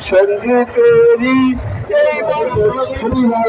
সঞ্জিতেরি এই বড় হরিবল